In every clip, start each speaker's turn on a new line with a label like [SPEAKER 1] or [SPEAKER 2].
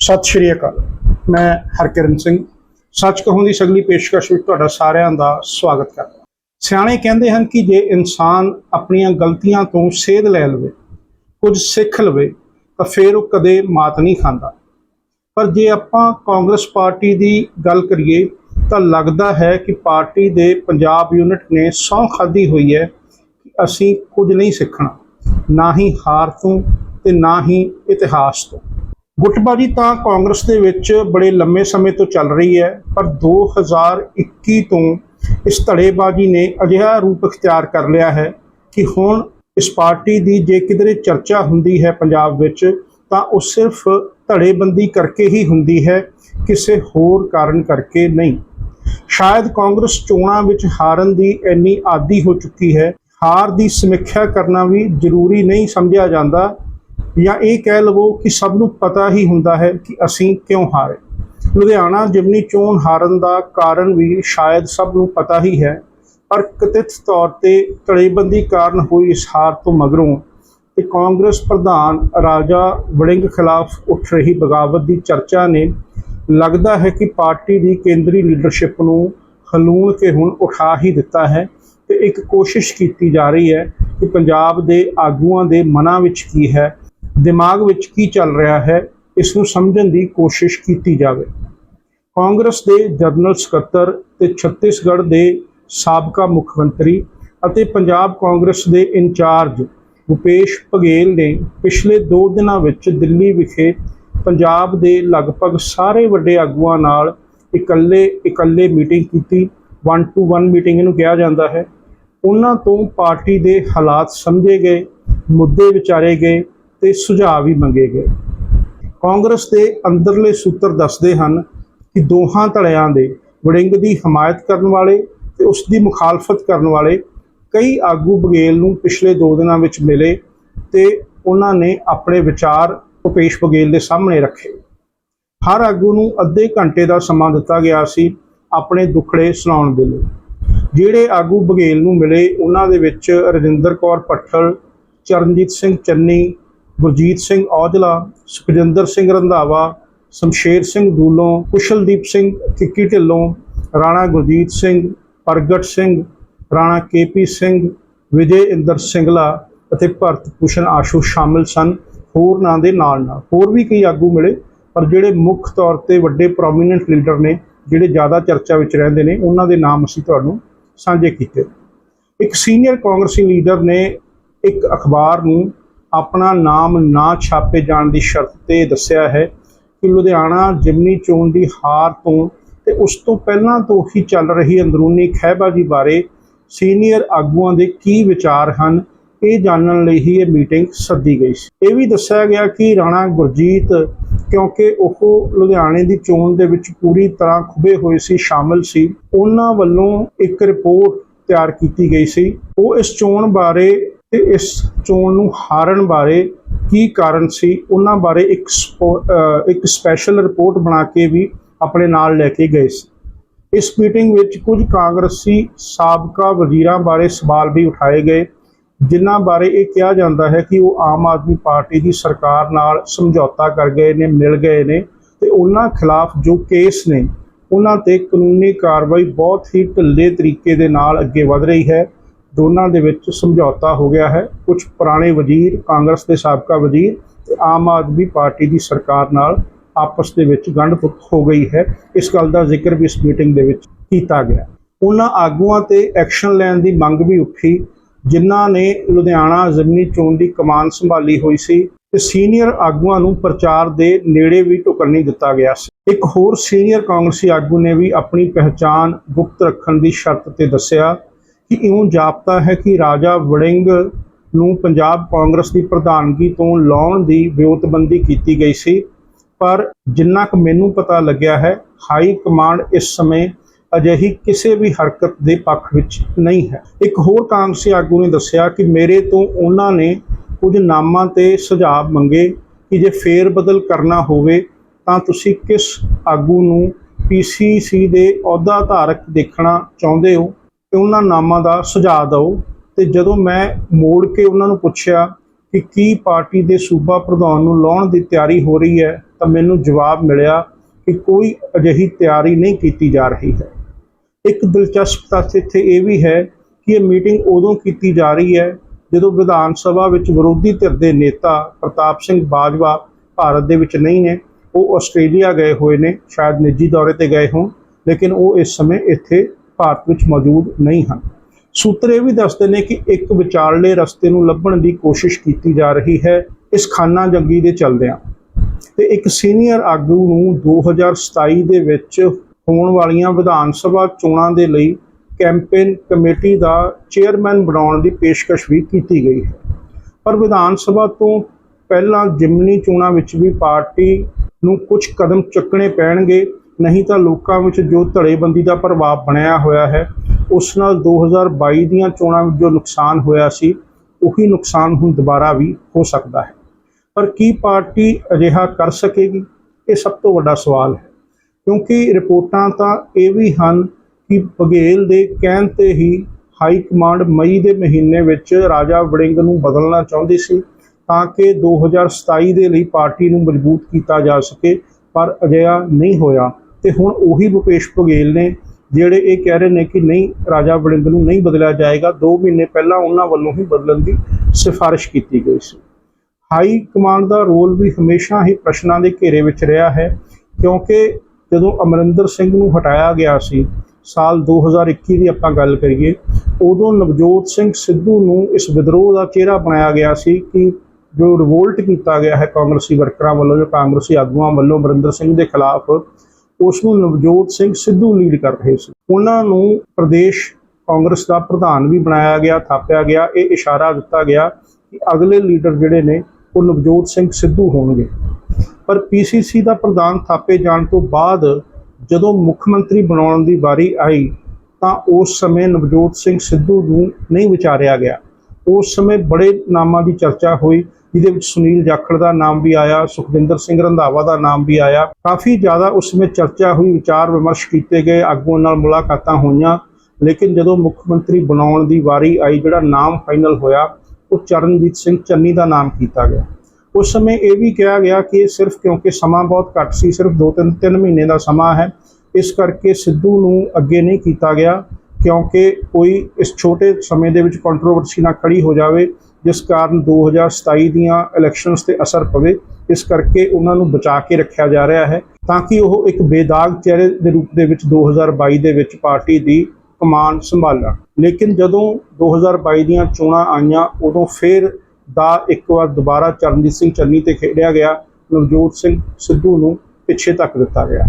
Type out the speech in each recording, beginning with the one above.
[SPEAKER 1] ਸਤਿ ਸ਼੍ਰੀ ਅਕਾਲ। ਮੈਂ ਹਰਕਿਰਨ ਸਿੰਘ। ਸੱਚ ਕਹੂੰ ਦੀ ਸਗਲੀ ਪੇਸ਼ਕਸ਼ ਵਿੱਚ ਤੁਹਾਡਾ ਸਾਰਿਆਂ ਦਾ ਸਵਾਗਤ ਕਰਦਾ ਸਿਆਣੇ ਕਹਿੰਦੇ ਹਨ ਕਿ ਜੇ ਇਨਸਾਨ ਆਪਣੀਆਂ ਗਲਤੀਆਂ ਤੋਂ ਸੇਧ ਲੈ ਲਵੇ, ਕੁਝ ਸਿੱਖ ਲਵੇ, ਤਾਂ ਫਿਰ ਉਹ ਕਦੇ ਮਾਤ ਨਹੀਂ ਖਾਂਦਾ। ਪਰ ਜੇ ਆਪਾਂ ਕਾਂਗਰਸ ਪਾਰਟੀ ਦੀ ਗੱਲ ਕਰੀਏ, ਤਾਂ ਲੱਗਦਾ ਹੈ ਕਿ ਪਾਰਟੀ ਦੇ ਪੰਜਾਬ ਯੂਨਿਟ ਨੇ ਸਹੁੰ ਖਾਦੀ ਹੋਈ ਹੈ ਕਿ ਅਸੀਂ ਕੁਝ ਨਹੀਂ ਸਿੱਖਣਾ, ਨਾ ਹੀ ਹਾਰ ਤੋਂ ਤੇ ਨਾ ਹੀ ਇਤਿਹਾਸ ਤੋਂ। ਗੁੱਟਬਾਜੀ ਤਾਂ ਕਾਂਗਰਸ ਦੇ ਵਿੱਚ ਬੜੇ ਲੰਮੇ ਸਮੇਂ ਤੋਂ ਚੱਲ ਰਹੀ ਹੈ, ਪਰ 2021 ਤੋਂ ਇਸ ਧੜੇਬਾਜ਼ੀ ਨੇ ਅਜਿਹਾ ਰੂਪ ਅਖਤਿਆਰ ਕਰ ਲਿਆ ਹੈ ਕਿ ਹੁਣ ਇਸ ਪਾਰਟੀ ਦੀ ਜੇ ਕਿਧਰੇ ਚਰਚਾ ਹੁੰਦੀ ਹੈ ਪੰਜਾਬ ਵਿੱਚ, ਤਾਂ ਉਹ ਸਿਰਫ ਧੜੇਬੰਦੀ ਕਰਕੇ ਹੀ ਹੁੰਦੀ ਹੈ, ਕਿਸੇ ਹੋਰ ਕਾਰਨ ਕਰਕੇ ਨਹੀਂ। ਸ਼ਾਇਦ ਕਾਂਗਰਸ ਚੋਣਾਂ ਵਿੱਚ ਹਾਰਨ ਦੀ ਇੰਨੀ ਆਦੀ ਹੋ ਚੁੱਕੀ ਹੈ, ਹਾਰ ਦੀ ਸਮੀਖਿਆ ਕਰਨਾ ਵੀ ਜ਼ਰੂਰੀ ਨਹੀਂ ਸਮਝਿਆ ਜਾਂਦਾ ਜਾਂ ਇਹ ਕਹਿ ਲਵੋ ਕਿ ਸਭ ਨੂੰ ਪਤਾ ਹੀ ਹੁੰਦਾ ਹੈ ਕਿ ਅਸੀਂ ਕਿਉਂ ਹਾਰੇ। ਲੁਧਿਆਣਾ ਜਿਮਨੀ ਚੋਣ ਹਾਰਨ ਦਾ ਕਾਰਨ ਵੀ ਸ਼ਾਇਦ ਸਭ ਨੂੰ ਪਤਾ ਹੀ ਹੈ, ਪਰ ਕਥਿਤ ਤੌਰ ਤੇ ਤੜੇਬੰਦੀ ਕਾਰਨ ਹੋਈ ਇਸ ਹਾਰ ਤੋਂ ਮਗਰੋਂ ਤੇ ਕਾਂਗਰਸ ਪ੍ਰਧਾਨ ਰਾਜਾ ਵੜਿੰਗ ਖਿਲਾਫ ਉੱਠ ਰਹੀ ਬਗਾਵਤ ਦੀ ਚਰਚਾ ਨੇ ਲੱਗਦਾ ਹੈ ਕਿ ਪਾਰਟੀ ਦੀ ਕੇਂਦਰੀ ਲੀਡਰਸ਼ਿਪ ਨੂੰ ਹਲੂਣ ਕੇ ਹੁਣ ਉਠਾ ਹੀ ਦਿੱਤਾ ਹੈ ਤੇ ਇੱਕ ਕੋਸ਼ਿਸ਼ ਕੀਤੀ ਜਾ ਰਹੀ ਹੈ ਕਿ ਪੰਜਾਬ ਦੇ ਆਗੂਆਂ ਦੇ ਮਨਾਂ ਵਿੱਚ ਕੀ ਹੈ ਦਿਮਾਗ ਵਿੱਚ ਕੀ ਚੱਲ ਰਿਹਾ ਹੈ ਇਸ ਨੂੰ ਸਮਝਣ ਦੀ ਕੋਸ਼ਿਸ਼ ਕੀਤੀ ਜਾਵੇ। ਕਾਂਗਰਸ ਦੇ ਜਨਰਲ ਸਕੱਤਰ ਤੇ ਛੱਤੀਸਗੜ੍ਹ ਦੇ ਸਾਬਕਾ ਮੁੱਖ ਮੰਤਰੀ ਅਤੇ ਪੰਜਾਬ ਕਾਂਗਰਸ ਦੇ ਇੰਚਾਰਜ ਭੁਪੇਸ਼ ਭਗੇਲ ਨੇ ਪਿਛਲੇ 2 ਦਿਨਾਂ ਵਿੱਚ ਦਿੱਲੀ ਵਿਖੇ ਪੰਜਾਬ ਦੇ ਲਗਭਗ ਸਾਰੇ ਵੱਡੇ ਆਗੂਆਂ ਨਾਲ ਇਕੱਲੇ ਇਕੱਲੇ ਮੀਟਿੰਗ ਕੀਤੀ। 1 ਟੂ 1 ਮੀਟਿੰਗ ਨੂੰ ਕਿਹਾ ਜਾਂਦਾ ਹੈ। ਉਹਨਾਂ ਤੋਂ ਪਾਰਟੀ ਦੇ ਹਾਲਾਤ ਸਮਝੇ ਗਏ, ਮੁੱਦੇ ਵਿਚਾਰੇ ਗਏ ਤੇ ਸੁਝਾਅ ਵੀ ਮੰਗੇ ਗਏ ਕਾਂਗਰਸ ਦੇ ਅੰਦਰਲੇ ਸੂਤਰ ਦੱਸਦੇ ਹਨ ਕਿ ਦੋਹਾਂ ਧੜਿਆਂ ਦੇ ਵੜਿੰਗ ਦੀ ਹਮਾਇਤ ਕਰਨ ਵਾਲੇ ਤੇ ਉਸ ਦੀ ਮੁਖਾਲਫਤ ਕਰਨ ਵਾਲੇ ਕਈ ਆਗੂ ਬਗੇਲ ਨੂੰ ਪਿਛਲੇ 2 ਦਿਨਾਂ ਵਿੱਚ ਮਿਲੇ ਤੇ ਉਹਨਾਂ ਨੇ ਆਪਣੇ ਵਿਚਾਰ ਭੁਪੇਸ਼ ਬਗੇਲ ਦੇ ਸਾਹਮਣੇ ਰੱਖੇ। ਹਰ ਆਗੂ ਨੂੰ ਅੱਧੇ ਘੰਟੇ ਦਾ ਸਮਾਂ ਦਿੱਤਾ ਗਿਆ ਸੀ ਆਪਣੇ ਦੁੱਖੜੇ ਸੁਣਾਉਣ ਦੇ ਲਈ। ਜਿਹੜੇ ਆਗੂ ਬਗੇਲ ਨੂੰ ਮਿਲੇ, ਉਹਨਾਂ ਦੇ ਵਿੱਚ ਰਜਿੰਦਰ ਕੌਰ ਪੱਠਲ ਚਰਨਜੀਤ ਸਿੰਘ ਚੰਨੀ ਗੁਰਜੀਤ ਸਿੰਘ ਔਜਲਾ, ਸੁਖਜਿੰਦਰ ਸਿੰਘ ਰੰਧਾਵਾ, ਸ਼ਮਸ਼ੇਰ ਸਿੰਘ ਦੂਲੋਂ, ਕੁਸ਼ਲਦੀਪ ਸਿੰਘ ਕਿੱਕੀ ਢਿੱਲੋਂ, ਰਾਣਾ ਗੁਰਜੀਤ ਸਿੰਘ, ਪ੍ਰਗਟ ਸਿੰਘ, ਰਾਣਾ ਕੇਪੀ ਸਿੰਘ, ਵਿਜੇ ਇੰਦਰ ਸਿੰਗਲਾ ਅਤੇ ਭਰਤ ਭੂਸ਼ਣ ਆਸ਼ੂ ਸ਼ਾਮਿਲ ਸਨ ਹੋਰ ਨਾਂ ਦੇ ਨਾਲ ਨਾਲ। ਹੋਰ ਵੀ ਕਈ ਆਗੂ ਮਿਲੇ, ਪਰ ਜਿਹੜੇ ਮੁੱਖ ਤੌਰ ਤੇ ਵੱਡੇ ਪ੍ਰੋਮੀਨੈਂਟ ਲੀਡਰ ਨੇ, ਜਿਹੜੇ ਜ਼ਿਆਦਾ ਚਰਚਾ ਵਿੱਚ ਰਹਿੰਦੇ ਨੇ, ਉਹਨਾਂ ਦੇ ਨਾਮ ਅਸੀਂ ਤੁਹਾਨੂੰ ਸਾਂਝੇ ਕੀਤੇ। ਇੱਕ ਸੀਨੀਅਰ ਕਾਂਗਰਸੀ ਲੀਡਰ ਨੇ ਇੱਕ ਅਖਬਾਰ ਨੂੰ ਆਪਣਾ ਨਾਮ ਨਾ ਛਾਪੇ ਜਾਣ ਦੀ ਸ਼ਰਤ ਤੇ ਦੱਸਿਆ ਹੈ ਕਿ ਲੁਧਿਆਣਾ ਜਿਮਨੀ ਚੋਣ ਦੀ ਹਾਰ ਤੋਂ ਤੇ ਉਸ ਤੋਂ ਪਹਿਲਾਂ ਤੋਂ ਹੀ ਚੱਲ ਰਹੀ ਅੰਦਰੂਨੀ ਖਹਿਬਾਜ਼ੀ ਬਾਰੇ ਸੀਨੀਅਰ ਆਗੂਆਂ ਦੇ ਕੀ ਵਿਚਾਰ ਹਨ, ਇਹ ਜਾਣਨ ਲਈ ਹੀ ਇਹ ਮੀਟਿੰਗ ਸੱਦੀ ਗਈ ਸੀ। ਇਹ ਵੀ ਦੱਸਿਆ ਗਿਆ ਕਿ ਰਾਣਾ ਗੁਰਜੀਤ, ਕਿਉਂਕਿ ਉਹ ਲੁਧਿਆਣੇ ਦੀ ਚੋਣ ਦੇ ਵਿੱਚ ਪੂਰੀ ਤਰ੍ਹਾਂ ਖੁਬੇ ਹੋਏ ਸੀ, ਸ਼ਾਮਲ ਸੀ, ਉਹਨਾਂ ਵੱਲੋਂ ਇੱਕ ਰਿਪੋਰਟ ਤਿਆਰ ਕੀਤੀ ਗਈ ਸੀ। ਉਹ ਇਸ ਚੋਣ ਬਾਰੇ ਤੇ ਇਸ ਚੋਣ ਨੂੰ ਹਾਰਨ ਬਾਰੇ ਕੀ ਕਾਰਨ ਸੀ? ਉਹਨਾਂ ਬਾਰੇ ਇੱਕ ਸਪੋ- ਇੱਕ ਸਪੈਸ਼ਲ ਰਿਪੋਰਟ ਬਣਾ ਕੇ ਵੀ ਆਪਣੇ ਨਾਲ ਲੈ ਕੇ ਗਏ ਸੀ। ਇਸ ਮੀਟਿੰਗ ਵਿੱਚ ਕੁਝ ਕਾਂਗਰਸੀ ਸਾਬਕਾ ਵਜ਼ੀਰਾਂ ਬਾਰੇ ਸਵਾਲ ਵੀ ਉਠਾਏ ਗਏ, ਜਿਨ੍ਹਾਂ ਬਾਰੇ ਇਹ ਕਿਹਾ ਜਾਂਦਾ ਹੈ ਕਿ ਉਹ ਆਮ ਆਦਮੀ ਪਾਰਟੀ ਦੀ ਸਰਕਾਰ ਨਾਲ ਸਮਝੌਤਾ ਕਰ ਗਏ ਨੇ, ਮਿਲ ਗਏ ਨੇ ਤੇ ਉਹਨਾਂ ਖਿਲਾਫ ਜੋ ਕੇਸ ਨੇ, ਉਹਨਾਂ ਤੇ ਕਾਨੂੰਨੀ ਕਾਰਵਾਈ ਬਹੁਤ ਹੀ ਢਿੱਲੇ ਤਰੀਕੇ ਦੇ ਨਾਲ ਅੱਗੇ ਵਧ ਰਹੀ ਹੈ। ਦੋਨਾਂ ਦੇ ਵਿੱਚ ਸਮਝੌਤਾ ਹੋ ਗਿਆ ਹੈ। ਕੁਝ ਪੁਰਾਣੇ ਵਜ਼ੀਰ, ਕਾਂਗਰਸ ਦੇ ਸਾਬਕਾ ਵਜ਼ੀਰ ਤੇ ਆਮ ਆਦਮੀ ਪਾਰਟੀ ਦੀ ਸਰਕਾਰ ਨਾਲ ਆਪਸ ਦੇ ਵਿੱਚ ਗੰਢ ਹੋ ਗਈ ਹੈ। ਇਸ ਗੱਲ ਦਾ ਜ਼ਿਕਰ ਵੀ ਇਸ ਮੀਟਿੰਗ ਦੇ ਵਿੱਚ ਕੀਤਾ ਗਿਆ। ਉਹਨਾਂ ਆਗੂਆਂ ਤੇ ਐਕਸ਼ਨ ਲੈਣ ਦੀ ਮੰਗ ਵੀ ਉੱਠੀ, ਜਿਨ੍ਹਾਂ ਨੇ ਲੁਧਿਆਣਾ ਜ਼ਮਨੀ ਚੋਣ ਦੀ ਕਮਾਨ ਸੰਭਾਲੀ ਹੋਈ ਸੀ ਤੇ ਸੀਨੀਅਰ ਆਗੂਆਂ ਨੂੰ ਪ੍ਰਚਾਰ ਦੇ ਨੇੜੇ ਵੀ ਢੁਕਣ ਨਹੀਂ ਦਿੱਤਾ ਗਿਆ ਸੀ। ਇੱਕ ਹੋਰ ਸੀਨੀਅਰ ਕਾਂਗਰਸੀ ਆਗੂ ਨੇ ਵੀ ਆਪਣੀ ਪਹਿਚਾਣ ਗੁਪਤ ਰੱਖਣ ਦੀ ਸ਼ਰਤ ਤੇ ਦੱਸਿਆ ਕਿ ਇਉਂ ਜਾਪਦਾ ਹੈ ਕਿ ਰਾਜਾ ਵੜਿੰਗ ਨੂੰ ਪੰਜਾਬ ਕਾਂਗਰਸ ਦੀ ਪ੍ਰਧਾਨਗੀ ਤੋਂ ਲਾਉਣ ਦੀ ਵਿਉਤਬੰਦੀ ਕੀਤੀ ਗਈ ਸੀ, ਪਰ ਜਿੰਨਾ ਕੁ ਮੈਨੂੰ ਪਤਾ ਲੱਗਿਆ ਹੈ, ਹਾਈ ਕਮਾਂਡ ਇਸ ਸਮੇਂ ਅਜਿਹੀ ਕਿਸੇ ਵੀ ਹਰਕਤ ਦੇ ਪੱਖ ਵਿੱਚ ਨਹੀਂ ਹੈ। ਇੱਕ ਹੋਰ ਕਾਂਗਰਸੀ ਆਗੂ ਨੇ ਦੱਸਿਆ ਕਿ ਮੇਰੇ ਤੋਂ ਉਹਨਾਂ ਨੇ ਕੁਝ ਨਾਮਾਂ ਤੇ ਸੁਝਾਅ ਮੰਗੇ ਕਿ ਜੇ ਫੇਰ ਬਦਲ ਕਰਨਾ ਹੋਵੇ ਤਾਂ ਤੁਸੀਂ ਕਿਸ ਆਗੂ ਨੂੰ ਪੀਸੀਸੀ ਦੇ ਅਹੁਦਾ ਧਾਰਕ ਦੇਖਣਾ ਚਾਹੁੰਦੇ ਹੋ? ਤੇ ਉਹਨਾਂ ਨਾਮਾਂ ਦਾ ਸੁਝਾਅ ਦਿਓ। ਤੇ ਜਦੋਂ ਮੈਂ ਮੋੜ ਕੇ ਉਹਨਾਂ ਨੂੰ ਪੁੱਛਿਆ ਕਿ ਕੀ ਪਾਰਟੀ ਦੇ ਸੂਬਾ ਪ੍ਰਧਾਨ ਨੂੰ ਲਾਉਣ ਦੀ ਤਿਆਰੀ ਹੋ ਰਹੀ ਹੈ, ਤਾਂ ਮੈਨੂੰ ਜਵਾਬ ਮਿਲਿਆ ਕਿ ਕੋਈ ਅਜਿਹੀ ਤਿਆਰੀ ਨਹੀਂ ਕੀਤੀ ਜਾ ਰਹੀ ਹੈ। ਇੱਕ ਦਿਲਚਸਪ ਤੱਥ ਇੱਥੇ ਇਹ ਵੀ ਹੈ ਕਿ ਇਹ ਮੀਟਿੰਗ ਉਦੋਂ ਕੀਤੀ ਜਾ ਰਹੀ ਹੈ ਜਦੋਂ ਵਿਧਾਨ ਸਭਾ ਵਿੱਚ ਵਿਰੋਧੀ ਧਿਰ ਦੇ ਨੇਤਾ ਪ੍ਰਤਾਪ ਸਿੰਘ ਬਾਜਵਾ ਭਾਰਤ ਦੇ ਵਿੱਚ ਨਹੀਂ ਨੇ, ਉਹ ਆਸਟ੍ਰੇਲੀਆ ਗਏ ਹੋਏ ਨੇ, ਸ਼ਾਇਦ ਨਿੱਜੀ ਦੌਰੇ ਤੇ ਗਏ ਹੋਣ, ਲੇਕਿਨ ਉਹ ਇਸ ਸਮੇਂ ਇੱਥੇ ਭਾਰਤ ਵਿੱਚ ਮੌਜੂਦ ਨਹੀਂ ਹਨ। ਸੂਤਰ ਇਹ ਵੀ ਦੱਸਦੇ ਨੇ ਕਿ ਇੱਕ ਵਿਚਾਰਲੇ ਰਸਤੇ ਨੂੰ ਲੱਭਣ ਦੀ ਕੋਸ਼ਿਸ਼ ਕੀਤੀ ਜਾ ਰਹੀ ਹੈ ਇਸ ਖਾਨਾ ਜੰਗੀ ਦੇ ਚੱਲਦਿਆਂ। ਤੇ ਇੱਕ ਸੀਨੀਅਰ ਆਗੂ ਨੂੰ 2027 ਦੇ ਵਿੱਚ ਹੋਣ ਵਾਲੀਆਂ ਵਿਧਾਨ ਸਭਾ ਚੋਣਾਂ ਦੇ ਲਈ ਕੈਂਪੇਨ ਕਮੇਟੀ ਦਾ ਚੇਅਰਮੈਨ ਬਣਾਉਣ ਦੀ ਪੇਸ਼ਕਸ਼ ਵੀ ਕੀਤੀ ਗਈ ਹੈ। ਪਰ ਵਿਧਾਨ ਸਭਾ ਤੋਂ ਪਹਿਲਾਂ ਜਿਮਨੀ ਚੋਣਾਂ ਵਿੱਚ ਵੀ ਪਾਰਟੀ ਨੂੰ ਕੁਝ ਕਦਮ ਚੁੱਕਣੇ ਪੈਣਗੇ। ਨਹੀਂ ਤਾਂ ਲੋਕਾਂ ਵਿੱਚ ਜੋ ਧੜੇਬੰਦੀ ਦਾ ਪ੍ਰਭਾਵ ਬਣਿਆ ਹੋਇਆ ਹੈ, ਉਸ ਨਾਲ 2022 ਦੀਆਂ ਚੋਣਾਂ ਵਿੱਚ ਜੋ ਨੁਕਸਾਨ ਹੋਇਆ ਸੀ, ਉਹੀ ਨੁਕਸਾਨ ਹੁਣ ਦੁਬਾਰਾ ਵੀ ਹੋ ਸਕਦਾ ਹੈ। ਪਰ ਕੀ ਪਾਰਟੀ ਅਜਿਹਾ ਕਰ ਸਕੇਗੀ? ਇਹ ਸਭ ਤੋਂ ਵੱਡਾ ਸਵਾਲ ਹੈ। ਕਿਉਂਕਿ ਰਿਪੋਰਟਾਂ ਤਾਂ ਇਹ ਵੀ ਹਨ ਕਿ ਬਘੇਲ ਦੇ ਕਹਿਣ ਤੇ ਹੀ ਹਾਈ ਕਮਾਂਡ ਮਈ ਦੇ ਮਹੀਨੇ ਵਿੱਚ ਰਾਜਾ ਵੜਿੰਗ ਨੂੰ ਬਦਲਣਾ ਚਾਹੁੰਦੀ ਸੀ, ਤਾਂ ਕਿ 2027 ਦੇ ਲਈ ਪਾਰਟੀ ਨੂੰ ਮਜ਼ਬੂਤ ਕੀਤਾ ਜਾ ਸਕੇ, ਪਰ ਅਜਿਹਾ ਨਹੀਂ ਹੋਇਆ। ਤੇ ਹੁਣ ਉਹੀ ਭੁਪੇਸ਼ ਬਘੇਲ ਨੇ, ਜਿਹੜੇ ਇਹ ਕਹਿ ਰਹੇ ਨੇ ਕਿ ਨਹੀਂ, ਰਾਜਾ ਵੜਿੰਗ ਨੂੰ ਨਹੀਂ ਬਦਲਿਆ ਜਾਏਗਾ। 2 ਮਹੀਨੇ ਪਹਿਲਾਂ ਉਹਨਾਂ ਵੱਲੋਂ ਹੀ ਬਦਲਣ ਦੀ ਸਿਫਾਰਿਸ਼ ਕੀਤੀ ਗਈ ਸੀ। ਹਾਈ ਕਮਾਂਡ ਦਾ ਰੋਲ ਵੀ ਹਮੇਸ਼ਾ ਹੀ ਪ੍ਰਸ਼ਨਾਂ ਦੇ ਘੇਰੇ ਵਿੱਚ ਰਿਹਾ ਹੈ, ਕਿਉਂਕਿ ਜਦੋਂ ਅਮਰਿੰਦਰ ਸਿੰਘ ਨੂੰ ਹਟਾਇਆ ਗਿਆ ਸੀ, ਸਾਲ 2021 ਦੀ ਆਪਾਂ ਗੱਲ ਕਰੀਏ, ਉਦੋਂ ਨਵਜੋਤ ਸਿੰਘ ਸਿੱਧੂ ਨੂੰ ਇਸ ਵਿਦਰੋਹ ਦਾ ਚਿਹਰਾ ਬਣਾਇਆ ਗਿਆ ਸੀ ਕਿ ਜੋ ਰਿਵੋਲਟ ਕੀਤਾ ਗਿਆ ਹੈ ਕਾਂਗਰਸੀ ਵਰਕਰਾਂ ਵੱਲੋਂ, ਜਾਂ ਕਾਂਗਰਸੀ ਆਗੂਆਂ ਵੱਲੋਂ ਅਮਰਿੰਦਰ ਸਿੰਘ ਦੇ ਖਿਲਾਫ ਉਸ ਨੂੰ ਨਵਜੋਤ ਸਿੰਘ ਸਿੱਧੂ ਲੀਡ ਕਰ ਰਹੇ ਸੀ। ਉਹਨਾਂ ਨੂੰ ਪ੍ਰਦੇਸ਼ ਕਾਂਗਰਸ ਦਾ ਪ੍ਰਧਾਨ ਵੀ ਬਣਾਇਆ ਗਿਆ, ਥਾਪਿਆ ਗਿਆ। ਇਹ ਇਸ਼ਾਰਾ ਦਿੱਤਾ ਗਿਆ ਕਿ ਅਗਲੇ ਲੀਡਰ ਜਿਹੜੇ ਨੇ, ਉਹ ਨਵਜੋਤ ਸਿੰਘ ਸਿੱਧੂ ਹੋਣਗੇ। ਪਰ ਪੀਸੀਸੀ ਦਾ ਪ੍ਰਧਾਨ ਥਾਪੇ ਜਾਣ ਤੋਂ ਬਾਅਦ ਜਦੋਂ ਮੁੱਖ ਮੰਤਰੀ ਬਣਾਉਣ ਦੀ ਵਾਰੀ ਆਈ, ਤਾਂ ਉਸ ਸਮੇਂ ਨਵਜੋਤ ਸਿੰਘ ਸਿੱਧੂ ਨੂੰ ਨਹੀਂ ਵਿਚਾਰਿਆ ਗਿਆ। ਉਸ ਸਮੇਂ ਬੜੇ ਨਾਮਾਂ ਦੀ ਚਰਚਾ ਹੋਈ, ਜਿਹਦੇ ਵਿੱਚ ਸੁਨੀਲ ਜਾਖੜ ਦਾ ਨਾਮ ਵੀ ਆਇਆ ਸੁਖਵਿੰਦਰ ਸਿੰਘ ਰੰਧਾਵਾ ਦਾ ਨਾਮ ਵੀ ਆਇਆ। ਕਾਫੀ ਜ਼ਿਆਦਾ ਉਸ ਸਮੇਂ ਚਰਚਾ ਹੋਈ, ਵਿਚਾਰ ਵਿਮਰਸ਼ ਕੀਤੇ ਗਏ ਆਗੂਆਂ ਨਾਲ ਮੁਲਾਕਾਤਾਂ ਹੋਈਆਂ। ਲੇਕਿਨ ਜਦੋਂ ਮੁੱਖ ਮੰਤਰੀ ਬਣਾਉਣ ਦੀ ਵਾਰੀ ਆਈ, ਜਿਹੜਾ ਨਾਮ ਫਾਈਨਲ ਹੋਇਆ, ਉਹ ਚਰਨਜੀਤ ਸਿੰਘ ਚੰਨੀ ਦਾ ਨਾਮ ਕੀਤਾ ਗਿਆ। ਉਸ ਸਮੇਂ ਇਹ ਵੀ ਕਿਹਾ ਗਿਆ ਕਿ ਸਿਰਫ ਕਿਉਂਕਿ ਸਮਾਂ ਬਹੁਤ ਘੱਟ ਸੀ, ਸਿਰਫ 2-3 3 ਮਹੀਨੇ ਦਾ ਸਮਾਂ ਹੈ, ਇਸ ਕਰਕੇ ਸਿੱਧੂ ਨੂੰ ਅੱਗੇ ਨਹੀਂ ਕੀਤਾ ਗਿਆ। ਕਿਉਂਕਿ ਕੋਈ ਇਸ ਛੋਟੇ ਸਮੇਂ ਦੇ ਵਿੱਚ ਕੰਟਰੋਵਰਸੀ ਨਾ ਖੜੀ ਹੋ ਜਾਵੇ, ਜਿਸ ਕਾਰਨ 2027 ਦੀਆਂ ਇਲੈਕਸ਼ਨਸ ਤੇ ਅਸਰ ਪਵੇ, ਇਸ ਕਰਕੇ ਉਹਨਾਂ ਨੂੰ ਬਚਾ ਕੇ ਰੱਖਿਆ ਜਾ ਰਿਹਾ ਹੈ। ਤਾਂ ਕਿ ਉਹ ਇੱਕ ਬੇਦਾਗ ਚਿਹਰੇ ਦੇ ਰੂਪ ਦੇ ਵਿੱਚ 2022 ਦੇ ਵਿੱਚ ਪਾਰਟੀ ਦੀ ਕਮਾਨ ਸੰਭਾਲਣ। ਲੇਕਿਨ ਜਦੋਂ 2022 ਦੀਆਂ ਚੋਣਾਂ ਆਈਆਂ, ਉਦੋਂ ਫਿਰ ਦਾ ਇੱਕ ਵਾਰ ਦੁਬਾਰਾ ਚਰਨਜੀਤ ਸਿੰਘ ਚੰਨੀ ਤੇ ਖੇਡਿਆ ਗਿਆ, ਨਵਜੋਤ ਸਿੰਘ ਸਿੱਧੂ ਨੂੰ ਪਿੱਛੇ ਧੱਕ ਦਿੱਤਾ ਗਿਆ।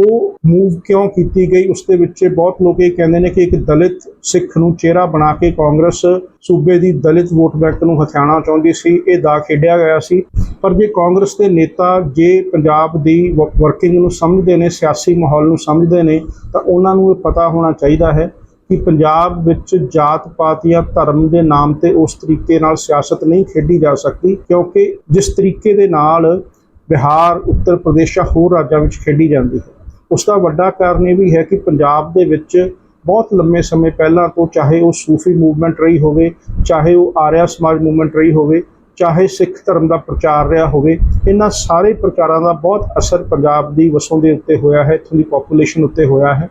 [SPEAKER 1] ਉਹ ਮੂਵ ਕਿਉਂ ਕੀਤੀ ਗਈ? ਉਸ ਦੇ ਵਿੱਚ ਬਹੁਤ ਲੋਕ ਇਹ ਕਹਿੰਦੇ ਨੇ ਕਿ ਇੱਕ ਦਲਿਤ ਸਿੱਖ ਨੂੰ ਚਿਹਰਾ ਬਣਾ ਕੇ ਕਾਂਗਰਸ ਸੂਬੇ ਦੀ ਦਲਿਤ ਵੋਟ ਬੈਂਕ ਨੂੰ ਹਥਿਆਣਾ ਚਾਹੁੰਦੀ ਸੀ, ਇਹ ਦਾ ਖੇਡਿਆ ਗਿਆ ਸੀ। ਪਰ ਜੇ ਕਾਂਗਰਸ ਦੇ ਨੇਤਾ ਜੇ ਪੰਜਾਬ ਦੀ ਵਰਕਿੰਗ ਨੂੰ ਸਮਝਦੇ ਨੇ, ਸਿਆਸੀ ਮਾਹੌਲ ਨੂੰ ਸਮਝਦੇ ਨੇ, ਤਾਂ ਉਹਨਾਂ ਨੂੰ ਇਹ ਪਤਾ ਹੋਣਾ ਚਾਹੀਦਾ ਹੈ ਕਿ ਪੰਜਾਬ ਵਿੱਚ ਜਾਤ ਪਾਤ ਜਾਂ ਧਰਮ ਦੇ ਨਾਮ ਤੇ ਉਸ ਤਰੀਕੇ ਨਾਲ ਸਿਆਸਤ ਨਹੀਂ ਖੇਡੀ ਜਾ ਸਕਦੀ, ਕਿਉਂਕਿ ਜਿਸ ਤਰੀਕੇ ਦੇ ਨਾਲ ਬਿਹਾਰ, ਉੱਤਰ ਪ੍ਰਦੇਸ਼ ਜਾਂ ਹੋਰ ਰਾਜਾਂ ਵਿੱਚ ਖੇਡੀ ਜਾਂਦੀ ਹੈ। ਉਸ ਦਾ ਵੱਡਾ ਕਾਰਨ ਇਹ ਵੀ ਹੈ ਕਿ ਪੰਜਾਬ ਦੇ ਵਿੱਚ ਬਹੁਤ ਲੰਮੇ ਸਮੇਂ ਪਹਿਲਾਂ ਤੋਂ ਚਾਹੇ ਉਹ ਸੂਫੀ ਮੂਵਮੈਂਟ ਰਹੀ ਹੋਵੇ, ਚਾਹੇ ਉਹ ਆਰਿਆ ਸਮਾਜ ਮੂਵਮੈਂਟ ਰਹੀ ਹੋਵੇ, ਚਾਹੇ ਸਿੱਖ ਧਰਮ ਦਾ ਪ੍ਰਚਾਰ ਰਿਹਾ ਹੋਵੇ, ਇਹਨਾਂ ਸਾਰੇ ਪ੍ਰਚਾਰਾਂ ਦਾ ਬਹੁਤ ਅਸਰ ਪੰਜਾਬ ਦੀ ਵਸੋਂ ਦੇ ਉੱਤੇ ਹੋਇਆ ਹੈ, ਇੱਥੋਂ ਦੀ ਪੋਪੂਲੇਸ਼ਨ ਉੱਤੇ ਹੋਇਆ ਹੈ।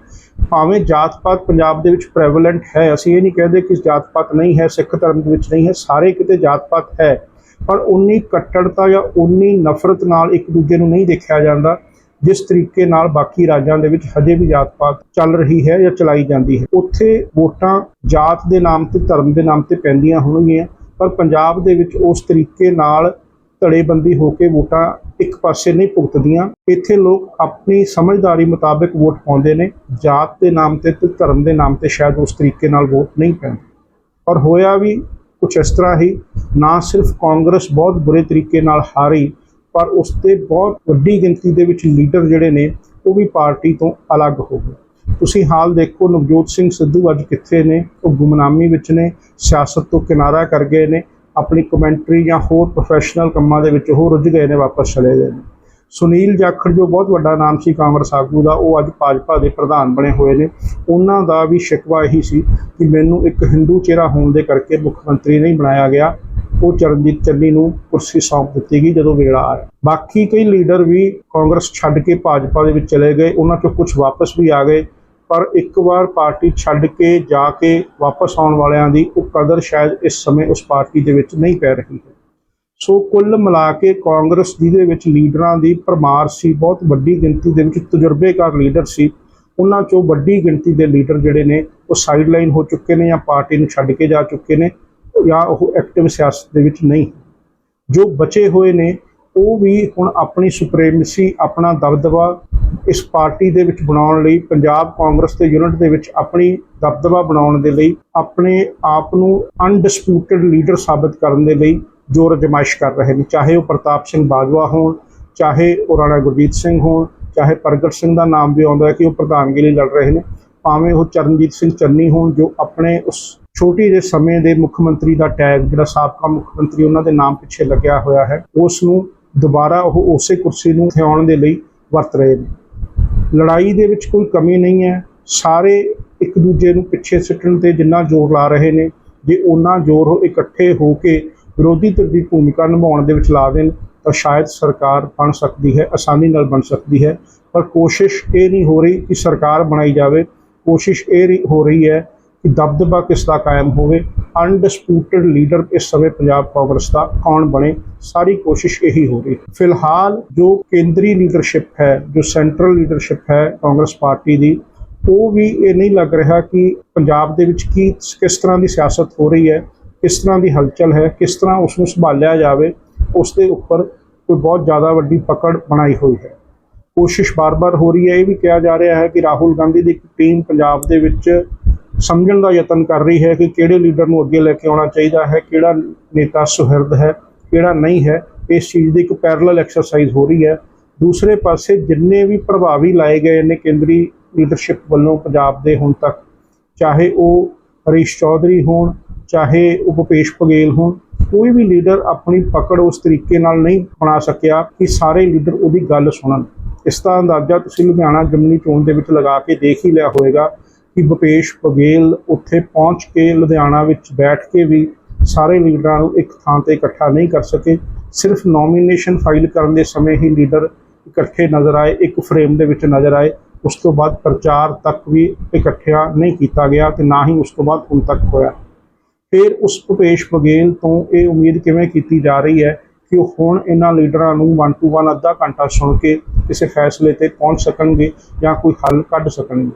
[SPEAKER 1] ਭਾਵੇਂ ਜਾਤ ਪਾਤ ਪੰਜਾਬ ਦੇ ਵਿੱਚ ਪ੍ਰੈਵਲੈਂਟ ਹੈ, ਅਸੀਂ ਇਹ ਨਹੀਂ ਕਹਿੰਦੇ ਕਿ ਜਾਤ ਪਾਤ ਨਹੀਂ ਹੈ, ਸਿੱਖ ਧਰਮ ਦੇ ਵਿੱਚ ਨਹੀਂ ਹੈ, ਸਾਰੇ ਕਿਤੇ ਜਾਤ ਪਾਤ ਹੈ, ਪਰ ਉਨੀ ਕੱਟੜਤਾ ਜਾਂ ਉਨੀ ਨਫ਼ਰਤ ਨਾਲ ਇੱਕ ਦੂਜੇ ਨੂੰ ਨਹੀਂ ਦੇਖਿਆ ਜਾਂਦਾ। ਜਿਸ ਤਰੀਕੇ ਨਾਲ ਬਾਕੀ ਰਾਜਾਂ ਦੇ ਵਿੱਚ ਹਜੇ ਵੀ ਜਾਤ ਪਾਤ ਚੱਲ ਰਹੀ ਹੈ ਜਾਂ ਚਲਾਈ ਜਾਂਦੀ ਹੈ। ਉੱਥੇ ਵੋਟਾਂ ਜਾਤ ਦੇ ਨਾਮ ਤੇ ਧਰਮ ਦੇ ਨਾਮ ਤੇ ਪੈਂਦੀਆਂ ਹੋਣਗੀਆਂ, ਪਰ ਪੰਜਾਬ ਦੇ ਵਿੱਚ ਉਸ ਤਰੀਕੇ ਨਾਲ ਧੜੇਬੰਦੀ ਹੋ ਕੇ ਵੋਟਾਂ ਇੱਕ ਪਾਸੇ ਨਹੀਂ ਭੁਗਤਦੀਆਂ। ਇੱਥੇ ਲੋਕ ਆਪਣੀ ਸਮਝਦਾਰੀ ਮੁਤਾਬਕ ਵੋਟ ਪਾਉਂਦੇ ਨੇ। ਜਾਤ ਦੇ ਨਾਮ ਤੇ ਤੇ ਧਰਮ ਦੇ ਨਾਮ ਤੇ ਸ਼ਾਇਦ ਉਸ ਤਰੀਕੇ ਨਾਲ ਵੋਟ ਨਹੀਂ ਪੈਂਦੀ। ਔਰ ਹੋਇਆ ਵੀ ਕੁਝ ਇਸ ਤਰ੍ਹਾਂ ਹੀ, ਨਾ ਸਿਰਫ ਕਾਂਗਰਸ ਬਹੁਤ ਬੁਰੇ ਤਰੀਕੇ ਨਾਲ ਹਾਰੀ ਪਰ ਉਸ ਤੇ ਬਹੁਤ ਵੱਡੀ ਗਿਣਤੀ ਦੇ ਵਿੱਚ ਲੀਡਰ ਜਿਹੜੇ ਨੇ, ਉਹ ਵੀ ਪਾਰਟੀ ਤੋਂ ਅਲੱਗ ਹੋ ਗਏ। ਤੁਸੀਂ ਹਾਲ ਦੇਖੋ, ਨਵਜੋਤ ਸਿੰਘ ਸਿੱਧੂ ਅੱਜ ਕਿੱਥੇ ਨੇ? ਉਹ ਗੁਮਨਾਮੀ ਵਿੱਚ ਨੇ, ਸਿਆਸਤ ਤੋਂ ਕਿਨਾਰਾ ਕਰ ਗਏ ਨੇ, ਆਪਣੀ ਕਮੈਂਟਰੀ ਜਾਂ ਹੋਰ ਪ੍ਰੋਫੈਸ਼ਨਲ ਕੰਮਾਂ ਦੇ ਵਿੱਚ ਉਹ ਰੁੱਝ ਗਏ ਨੇ, ਵਾਪਸ ਚਲੇ ਗਏ ਨੇ। ਸੁਨੀਲ ਜਾਖੜ ਜੋ ਬਹੁਤ ਵੱਡਾ ਨਾਮ ਸੀ ਕਾਂਗਰਸ ਆਗੂ ਦਾ, ਉਹ ਅੱਜ ਭਾਜਪਾ ਦੇ ਪ੍ਰਧਾਨ ਬਣੇ ਹੋਏ ਨੇ। ਉਹਨਾਂ ਦਾ ਵੀ ਸ਼ਿਕਵਾ ਇਹੀ ਸੀ ਕਿ ਮੈਨੂੰ ਇੱਕ ਹਿੰਦੂ ਚਿਹਰਾ ਹੋਣ ਦੇ ਕਰਕੇ ਮੁੱਖ ਮੰਤਰੀ ਨਹੀਂ ਬਣਾਇਆ ਗਿਆ। ਉਹ ਚਰਨਜੀਤ ਚੰਨੀ ਨੂੰ ਕੁਰਸੀ ਸੌਂਪ ਦਿੱਤੀ ਗਈ ਜਦੋਂ ਵੇਲਾ ਆਇਆ। ਬਾਕੀ ਕਈ ਲੀਡਰ ਵੀ ਕਾਂਗਰਸ ਛੱਡ ਕੇ ਭਾਜਪਾ ਦੇ ਵਿੱਚ ਚਲੇ ਗਏ, ਉਹਨਾਂ ਚੋਂ ਕੁਝ ਵਾਪਸ ਵੀ ਆ ਗਏ, ਪਰ ਇੱਕ ਵਾਰ ਪਾਰਟੀ ਛੱਡ ਕੇ ਜਾ ਕੇ ਵਾਪਸ ਆਉਣ ਵਾਲਿਆਂ ਦੀ ਉਹ ਕਦਰ ਸ਼ਾਇਦ ਇਸ ਸਮੇਂ ਉਸ ਪਾਰਟੀ ਦੇ ਵਿੱਚ ਨਹੀਂ ਪੈ ਰਹੀ ਹੈ। ਸੋ ਕੁੱਲ ਮਿਲਾ ਕੇ ਕਾਂਗਰਸ ਜਿਹਦੇ ਵਿੱਚ ਲੀਡਰਾਂ ਦੀ ਪਰਮਾਰ ਸੀ, ਬਹੁਤ ਵੱਡੀ ਗਿਣਤੀ ਦੇ ਵਿੱਚ ਤਜਰਬੇਕਾਰ ਲੀਡਰ ਸੀ, ਉਹਨਾਂ ਚੋਂ ਵੱਡੀ ਗਿਣਤੀ ਦੇ ਲੀਡਰ ਜਿਹੜੇ ਨੇ ਉਹ ਸਾਈਡਲਾਈਨ ਹੋ ਚੁੱਕੇ ਨੇ ਜਾਂ ਪਾਰਟੀ ਨੂੰ ਛੱਡ ਕੇ ਜਾ ਚੁੱਕੇ ਨੇ। ਜਾਂ ਉਹ ਐਕਟਿਵ ਸਿਆਸਤ ਦੇ ਵਿੱਚ ਨਹੀਂ। ਜੋ ਬਚੇ ਹੋਏ ਨੇ, ਉਹ ਵੀ ਹੁਣ ਆਪਣੀ ਸੁਪਰੀਮੇਸੀ ਆਪਣਾ ਦਬਦਬਾ ਇਸ ਪਾਰਟੀ ਦੇ ਵਿੱਚ ਬਣਾਉਣ ਲਈ, ਪੰਜਾਬ ਕਾਂਗਰਸ ਦੇ ਯੂਨਿਟ ਦੇ ਵਿੱਚ ਆਪਣੀ ਦਬਦਬਾ ਬਣਾਉਣ ਦੇ ਲਈ, ਆਪਣੇ ਆਪ ਨੂੰ ਅਨਡਿਸਪਿਊਟਡ ਲੀਡਰ ਸਾਬਤ ਕਰਨ ਦੇ ਲਈ ਜੋਰ ਅਜਮਾਇਸ਼ ਕਰ ਰਹੇ ਨੇ। ਚਾਹੇ ਉਹ ਪ੍ਰਤਾਪ ਸਿੰਘ ਬਾਜਵਾ ਹੋਣ, ਚਾਹੇ ਉਹ ਰਾਣਾ ਗੁਰਜੀਤ ਸਿੰਘ ਹੋਣ, ਚਾਹੇ ਪ੍ਰਗਟ ਸਿੰਘ ਦਾ ਨਾਮ ਵੀ ਆਉਂਦਾ ਹੈ ਕਿ ਉਹ ਪ੍ਰਧਾਨਗੀ ਲਈ ਲੜ ਰਹੇ ਨੇ। ਭਾਵੇਂ ਉਹ ਚਰਨਜੀਤ ਸਿੰਘ ਚੰਨੀ ਹੋਣ, ਜੋ ਆਪਣੇ ਉਸ ਛੋਟੀ ਜਿਹੇ ਸਮੇਂ ਦੇ ਮੁੱਖ ਮੰਤਰੀ ਦਾ ਟੈਗ, ਜਿਹੜਾ ਸਾਬਕਾ ਮੁੱਖ ਮੰਤਰੀ ਉਹਨਾਂ ਦੇ ਨਾਮ ਪਿੱਛੇ ਲੱਗਿਆ ਹੋਇਆ ਹੈ, ਉਸ ਨੂੰ ਦੁਬਾਰਾ ਉਹ ਉਸੇ ਕੁਰਸੀ ਨੂੰ ਥਿਆਉਣ ਦੇ ਲਈ ਵਰਤ ਰਹੇ ਨੇ। ਲੜਾਈ ਦੇ ਵਿੱਚ ਕੋਈ ਕਮੀ ਨਹੀਂ ਹੈ, ਸਾਰੇ ਇੱਕ ਦੂਜੇ ਨੂੰ ਪਿੱਛੇ ਸਿੱਟਣ ਤੇ ਜਿੰਨਾ ਜ਼ੋਰ ਲਾ ਰਹੇ ਨੇ, ਜੇ ਉਹਨਾਂ ਜ਼ੋਰ ਉਹ ਇਕੱਠੇ ਹੋ ਕੇ ਵਿਰੋਧੀ ਧਿਰ ਦੀ ਭੂਮਿਕਾ ਨਿਭਾਉਣ ਦੇ ਵਿੱਚ ਲਾ ਦੇਣ, ਤਾਂ ਸ਼ਾਇਦ ਸਰਕਾਰ ਬਣ ਸਕਦੀ ਹੈ, ਆਸਾਨੀ ਨਾਲ ਬਣ ਸਕਦੀ ਹੈ। ਪਰ ਕੋਸ਼ਿਸ਼ ਇਹ ਨਹੀਂ ਹੋ ਰਹੀ ਕਿ ਸਰਕਾਰ ਬਣਾਈ ਜਾਵੇ, ਕੋਸ਼ਿਸ਼ ਇਹ ਰਹੀ- ਹੋ ਰਹੀ ਹੈ ਕਿ ਦਬਦਬਾ ਕਿਸ ਦਾ ਕਾਇਮ ਹੋਵੇ ਅਨਡਿਸਪਿਊਟਡ ਲੀਡਰ ਇਸ ਸਮੇਂ ਪੰਜਾਬ ਕਾਂਗਰਸ ਦਾ ਕੌਣ ਬਣੇ, ਸਾਰੀ ਕੋਸ਼ਿਸ਼ ਇਹੀ ਹੋ ਰਹੀ। ਹੈ ਫਿਲਹਾਲ ਜੋ ਕੇਂਦਰੀ ਲੀਡਰਸ਼ਿਪ ਹੈ, ਜੋ ਸੈਂਟਰਲ ਲੀਡਰਸ਼ਿਪ ਹੈ ਕਾਂਗਰਸ ਪਾਰਟੀ ਦੀ, ਉਹ ਵੀ ਇਹ ਨਹੀਂ ਲੱਗ ਰਿਹਾ ਕਿ ਪੰਜਾਬ ਦੇ ਵਿੱਚ ਕੀ, ਕਿਸ ਤਰ੍ਹਾਂ ਦੀ ਸਿਆਸਤ ਹੋ ਰਹੀ ਹੈ, ਕਿਸ ਤਰ੍ਹਾਂ ਦੀ ਹਲਚਲ ਹੈ, ਕਿਸ ਤਰ੍ਹਾਂ ਉਸ ਨੂੰ ਸੰਭਾਲਿਆ ਜਾਵੇ, ਉਸ ਦੇ ਉੱਪਰ ਕੋਈ ਬਹੁਤ ਜ਼ਿਆਦਾ ਵੱਡੀ ਪਕੜ ਬਣਾਈ ਹੋਈ ਹੈ। ਕੋਸ਼ਿਸ਼ ਬਾਰ-ਬਾਰ ਹੋ ਰਹੀ ਹੈ, ਇਹ ਵੀ ਕਿਹਾ ਜਾ ਰਿਹਾ ਹੈ ਕਿ ਰਾਹੁਲ ਗਾਂਧੀ ਦੀ ਇੱਕ ਟੀਮ ਪੰਜਾਬ ਦੇ ਵਿੱਚ ਸਮਝਣ ਦਾ ਯਤਨ ਕਰ ਰਹੀ ਹੈ ਕਿ ਕਿਹੜੇ ਲੀਡਰ ਨੂੰ ਅੱਗੇ ਲੈ ਕੇ ਆਉਣਾ ਚਾਹੀਦਾ ਹੈ, ਕਿਹੜਾ ਨੇਤਾ ਸੁਹਿਰਦ ਹੈ, ਕਿਹੜਾ ਨਹੀਂ ਹੈ, ਇਸ ਚੀਜ਼ ਦੀ ਇੱਕ ਪੈਰਲਲ ਐਕਸਰਸਾਈਜ਼ ਹੋ ਰਹੀ ਹੈ। ਦੂਸਰੇ ਪਾਸੇ ਜਿੰਨੇ ਵੀ ਪ੍ਰਭਾਵੀ ਲਾਏ ਗਏ ਨੇ ਕੇਂਦਰੀ ਲੀਡਰਸ਼ਿਪ ਵੱਲੋਂ ਪੰਜਾਬ ਦੇ ਹੁਣ ਤੱਕ, ਚਾਹੇ ਉਹ ਹਰੀਸ਼ ਚੌਧਰੀ ਹੋਣ, ਚਾਹੇ ਉਹ ਭੁਪੇਸ਼ ਬਘੇਲ ਹੋਣ, ਕੋਈ ਵੀ ਲੀਡਰ ਆਪਣੀ ਪਕੜ ਉਸ ਤਰੀਕੇ ਨਾਲ ਨਹੀਂ ਬਣਾ ਸਕਿਆ ਕਿ ਸਾਰੇ ਲੀਡਰ ਉਹਦੀ ਗੱਲ ਸੁਣਨ। ਇਸ ਦਾ ਅੰਦਾਜ਼ਾ ਤੁਸੀਂ ਲੁਧਿਆਣਾ, ਜਮਨੀ ਚੋਣ ਦੇ ਵਿੱਚ ਲਗਾ ਕੇ ਦੇਖ ਹੀ ਲਿਆ ਹੋਵੇਗਾ ਕਿ ਭੁਪੇਸ਼ ਬਘੇਲ ਉੱਥੇ ਪਹੁੰਚ ਕੇ ਲੁਧਿਆਣਾ ਵਿੱਚ ਬੈਠ ਕੇ ਵੀ ਸਾਰੇ ਲੀਡਰਾਂ ਨੂੰ ਇੱਕ ਥਾਂ ਤੇ ਇਕੱਠਾ ਨਹੀਂ ਕਰ ਸਕੇ। ਸਿਰਫ ਨੋਮੀਨੇਸ਼ਨ ਫਾਈਲ ਕਰਨ ਦੇ ਸਮੇਂ ਹੀ ਲੀਡਰ ਇਕੱਠੇ ਨਜ਼ਰ ਆਏ, ਇੱਕ ਫਰੇਮ ਦੇ ਵਿੱਚ ਨਜ਼ਰ ਆਏ। ਉਸ ਤੋਂ ਬਾਅਦ ਪ੍ਰਚਾਰ ਤੱਕ ਵੀ ਇਕੱਠਿਆ ਨਹੀਂ ਕੀਤਾ ਗਿਆ ਤੇ ਨਾ ਹੀ ਉਸ ਤੋਂ ਬਾਅਦ ਹੁਣ ਤੱਕ ਹੋਇਆ। ਫਿਰ ਉਸ ਭੁਪੇਸ਼ ਬਘੇਲ ਤੋਂ ਇਹ ਉਮੀਦ ਕਿਵੇਂ ਕੀਤੀ ਜਾ ਰਹੀ ਹੈ ਕਿ ਉਹ ਹੁਣ ਇਹਨਾਂ ਲੀਡਰਾਂ ਨੂੰ ਵਨ ਟੂ ਵਨ ਅੱਧਾ ਘੰਟਾ ਸੁਣ ਕੇ ਕਿਸੇ ਫੈਸਲੇ ਤੇ ਪਹੁੰਚ ਸਕਣਗੇ ਜਾਂ ਕੋਈ ਹੱਲ ਕੱਢ ਸਕਣਗੇ?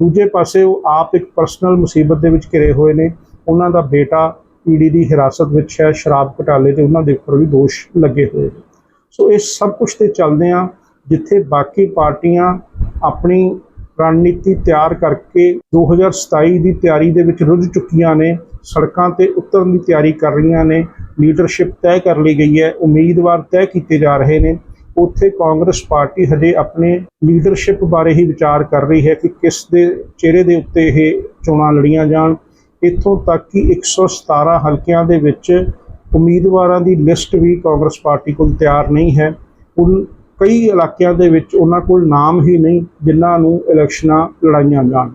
[SPEAKER 1] ਦੂਜੇ ਪਾਸੇ ਉਹ ਆਪ ਇੱਕ ਪਰਸਨਲ ਮੁਸੀਬਤ ਦੇ ਵਿੱਚ ਘਿਰੇ ਹੋਏ ਨੇ। ਉਹਨਾਂ ਦਾ ਬੇਟਾ ਈਡੀ ਦੀ ਹਿਰਾਸਤ ਵਿੱਚ ਹੈ, ਸ਼ਰਾਬ ਘਟਾਲੇ ਤੇ ਉਹਨਾਂ ਦੇ ਉੱਪਰ ਵੀ ਦੋਸ਼ ਲੱਗੇ ਹੋਏ ਨੇ। ਸੋ ਇਹ ਸਭ ਕੁਝ ਤੇ ਚੱਲਦੇ ਆ ਜਿੱਥੇ ਬਾਕੀ ਪਾਰਟੀਆਂ ਆਪਣੀ ਰਣਨੀਤੀ ਤਿਆਰ ਕਰਕੇ 2027 ਦੀ ਤਿਆਰੀ ਦੇ ਵਿੱਚ ਰੁੱਝ ਚੁੱਕੀਆਂ ਨੇ, ਸੜਕਾਂ ਤੇ ਉਤਰਨ ਦੀ ਤਿਆਰੀ ਕਰ ਰਹੀਆਂ ਨੇ ਲੀਡਰਸ਼ਿਪ ਤੈਅ ਕਰ ਲਈ ਗਈ ਹੈ, ਉਮੀਦਵਾਰ ਤੈਅ ਕੀਤੇ ਜਾ ਰਹੇ ਨੇ। ਉੱਥੇ ਕਾਂਗਰਸ ਪਾਰਟੀ ਹਜੇ ਆਪਣੇ ਲੀਡਰਸ਼ਿਪ ਬਾਰੇ ਹੀ ਵਿਚਾਰ ਕਰ ਰਹੀ ਹੈ ਕਿ ਕਿਸ ਦੇ ਚਿਹਰੇ ਦੇ ਉੱਤੇ ਇਹ ਚੋਣਾਂ ਲੜੀਆਂ ਜਾਣ। ਇੱਥੋਂ ਤੱਕ ਕਿ 117 ਹਲਕਿਆਂ ਦੇ ਵਿੱਚ ਉਮੀਦਵਾਰਾਂ ਦੀ ਲਿਸਟ ਵੀ ਕਾਂਗਰਸ ਪਾਰਟੀ ਕੋਲ ਤਿਆਰ ਨਹੀਂ ਹੈ। ਕੁੱਲ ਕਈ ਇਲਾਕਿਆਂ ਦੇ ਵਿੱਚ ਉਹਨਾਂ ਕੋਲ ਨਾਮ ਹੀ ਨਹੀਂ, ਜਿਨ੍ਹਾਂ ਨੂੰ ਇਲੈਕਸ਼ਨਾਂ ਲੜਾਈਆਂ ਜਾਣ।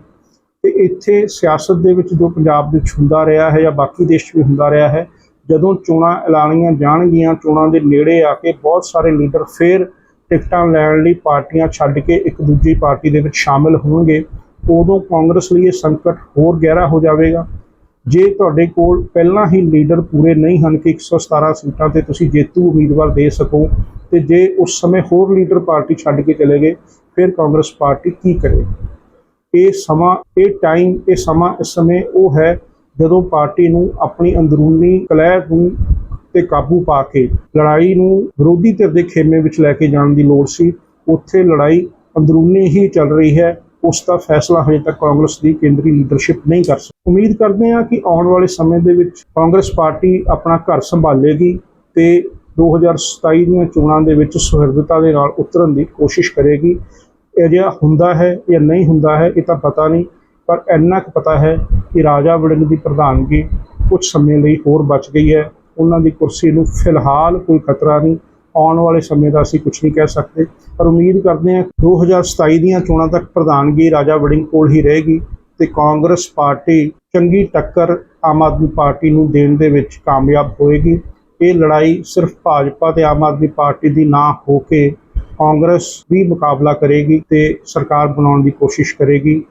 [SPEAKER 1] ਤੇ ਇੱਥੇ ਸਿਆਸਤ ਦੇ ਵਿੱਚ ਜੋ ਪੰਜਾਬ ਵਿੱਚ ਹੁੰਦਾ ਰਿਹਾ ਹੈ ਜਾਂ ਬਾਕੀ ਦੇਸ਼ 'ਚ ਵੀ ਹੁੰਦਾ ਰਿਹਾ ਹੈ ਜਦੋਂ ਚੋਣਾਂ ਐਲਾਨੀਆਂ ਜਾਣਗੀਆਂ, ਚੋਣਾਂ ਦੇ ਨੇੜੇ ਆ ਕੇ ਬਹੁਤ ਸਾਰੇ ਲੀਡਰ ਫੇਰ ਟਿਕਟਾਂ ਲੈਣ ਲਈ ਪਾਰਟੀਆਂ ਛੱਡ ਕੇ ਇੱਕ ਦੂਜੀ ਪਾਰਟੀ ਦੇ ਵਿੱਚ ਸ਼ਾਮਿਲ ਹੋਣਗੇ। ਉਦੋਂ ਕਾਂਗਰਸ ਲਈ ਇਹ ਸੰਕਟ ਹੋਰ ਗਹਿਰਾ ਹੋ ਜਾਵੇਗਾ। ਜੇ ਤੁਹਾਡੇ ਕੋਲ ਪਹਿਲਾਂ ਹੀ ਲੀਡਰ ਪੂਰੇ ਨਹੀਂ ਹਨ ਕਿ 117 ਸੀਟਾਂ ਤੇ ਤੁਸੀਂ ਜੇਤੂ ਉਮੀਦਵਾਰ ਦੇ ਸਕੋ ਤੇ ਜੇ ਉਸ ਸਮੇਂ ਹੋਰ ਲੀਡਰ ਪਾਰਟੀ ਛੱਡ ਕੇ ਚਲੇ ਗਏ, ਫਿਰ ਕਾਂਗਰਸ ਪਾਰਟੀ ਕੀ ਕਰੇ? ਇਹ ਸਮਾਂ, ਇਹ ਟਾਈਮ ਇਹ ਸਮਾਂ ਇਸ ਸਮੇਂ ਉਹ ਹੈ ਜਦੋਂ ਪਾਰਟੀ ਨੂੰ ਆਪਣੀ ਅੰਦਰੂਨੀ ਕਲਹਿ ਨੂੰ ਤੇ ਕਾਬੂ ਪਾ ਕੇ ਲੜਾਈ ਨੂੰ ਵਿਰੋਧੀ ਧਿਰ ਦੇ ਖੇਮੇ ਵਿੱਚ ਲੈ ਕੇ ਜਾਣ ਦੀ ਲੋੜ ਸੀ, ਉੱਥੇ ਲੜਾਈ ਅੰਦਰੂਨੀ ਹੀ ਚੱਲ ਰਹੀ ਹੈ, ਉਸ ਦਾ ਫੈਸਲਾ ਹਜੇ ਤੱਕ ਕਾਂਗਰਸ ਦੀ ਕੇਂਦਰੀ ਲੀਡਰਸ਼ਿਪ ਨਹੀਂ ਕਰ ਸਕੀ। ਉਮੀਦ ਕਰਦੇ ਹਾਂ ਕਿ ਆਉਣ ਵਾਲੇ ਸਮੇਂ ਦੇ ਵਿੱਚ ਕਾਂਗਰਸ ਪਾਰਟੀ ਆਪਣਾ ਘਰ ਸੰਭਾਲੇਗੀ ਤੇ 2027 ਦੀਆਂ ਚੋਣਾਂ ਦੇ ਵਿੱਚ ਸੁਹਿਰਦਤਾ ਦੇ ਨਾਲ ਉਤਰਨ ਦੀ ਕੋਸ਼ਿਸ਼ ਕਰੇਗੀ। ਅਜਿਹਾ ਹੁੰਦਾ ਹੈ ਜਾਂ ਨਹੀਂ ਹੁੰਦਾ ਹੈ, ਇਹ ਤਾਂ ਪਤਾ ਨਹੀਂ, ਪਰ ਇੰਨਾ ਕੁ ਪਤਾ ਹੈ ਕਿ ਰਾਜਾ ਵੜਿੰਗ ਦੀ ਪ੍ਰਧਾਨਗੀ ਕੁਝ ਸਮੇਂ ਲਈ ਹੋਰ ਬਚ ਗਈ ਹੈ। ਉਹਨਾਂ ਦੀ ਕੁਰਸੀ ਨੂੰ ਫਿਲਹਾਲ ਕੋਈ ਖਤਰਾ ਨਹੀਂ। ਆਉਣ ਵਾਲੇ ਸਮੇਂ ਦਾ ਅਸੀਂ ਕੁਝ ਨਹੀਂ ਕਹਿ ਸਕਦੇ। ਪਰ ਉਮੀਦ ਕਰਦੇ ਹਾਂ 2027 ਦੀਆਂ ਚੋਣਾਂ ਤੱਕ ਪ੍ਰਧਾਨਗੀ ਰਾਜਾ ਵੜਿੰਗ ਕੋਲ ਹੀ ਰਹੇਗੀ ਤੇ ਕਾਂਗਰਸ ਪਾਰਟੀ ਚੰਗੀ ਟੱਕਰ ਆਮ ਆਦਮੀ ਪਾਰਟੀ ਨੂੰ ਦੇਣ ਦੇ ਵਿੱਚ ਕਾਮਯਾਬ ਹੋਏਗੀ। ਇਹ ਲੜਾਈ ਸਿਰਫ ਭਾਜਪਾ ਤੇ ਆਮ ਆਦਮੀ ਪਾਰਟੀ ਦੀ ਨਾ ਹੋ ਕੇ ਕਾਂਗਰਸ ਵੀ ਮੁਕਾਬਲਾ ਕਰੇਗੀ ਤੇ ਸਰਕਾਰ ਬਣਾਉਣ ਦੀ ਕੋਸ਼ਿਸ਼ ਕਰੇਗੀ।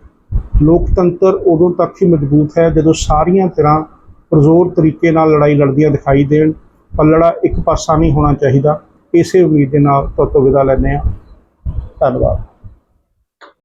[SPEAKER 1] ਲੋਕਤੰਤਰ ਉਦੋਂ ਤੱਕ ਹੀ ਮਜ਼ਬੂਤ ਹੈ ਜਦੋਂ ਸਾਰੀਆਂ ਧਿਰਾਂ ਪ੍ਰਜ਼ੋਰ ਤਰੀਕੇ ਨਾਲ ਲੜਾਈ ਲੜਦੀਆਂ ਦਿਖਾਈ ਦੇਣ। ਪੱਲੜਾ ਇੱਕ ਪਾਸਾ ਨਹੀਂ ਹੋਣਾ ਚਾਹੀਦਾ। ਇਸੇ ਉਮੀਦ ਦੇ ਨਾਲ ਤੁਹਾਡੇ ਵਿਦਾ ਲੈਂਦੇ ਹਾਂ। ਧੰਨਵਾਦ।